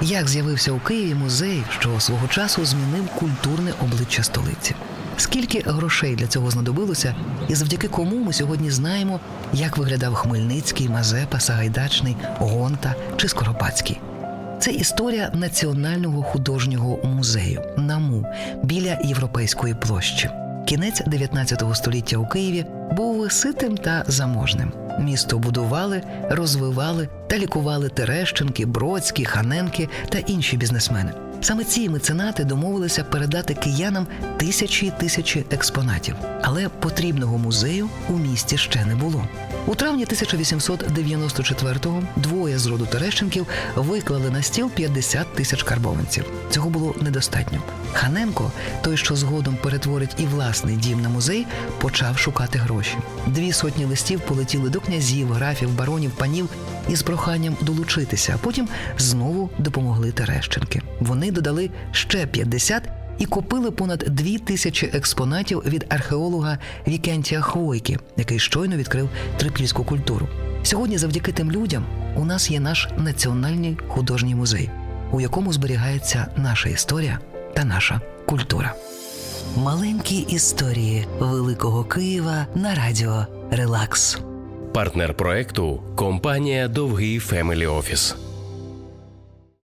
як з'явився у Києві музей, що свого часу змінив культурне обличчя столиці. Скільки грошей для цього знадобилося, і завдяки кому ми сьогодні знаємо, як виглядав Хмельницький, Мазепа, Сагайдачний, Гонта чи Скоропадський. Це історія Національного художнього музею НАМУ біля Європейської площі. Кінець 19 століття у Києві був ситим та заможним. Місто будували, розвивали та лікували Терещенки, Бродські, Ханенки та інші бізнесмени. Саме ці меценати домовилися передати киянам тисячі й тисячі експонатів, але потрібного музею у місті ще не було. У травні 1894-го двоє з роду Терещенків виклали на стіл 50 тисяч карбованців. Цього було недостатньо. Ханенко, той, що згодом перетворить і власний дім на музей, почав шукати гроші. Дві сотні листів полетіли до князів, графів, баронів, панів із проханням долучитися, а потім знову допомогли Терещенки. Вони додали ще 50 і купили понад дві тисячі експонатів від археолога Вікентія Хвойки, який щойно відкрив трипільську культуру. Сьогодні, завдяки тим людям, у нас є наш національний художній музей, у якому зберігається наша історія та наша культура. Маленькі історії Великого Києва на радіо Релакс. Партнер проекту компанія Довгий Фемелі Офіс.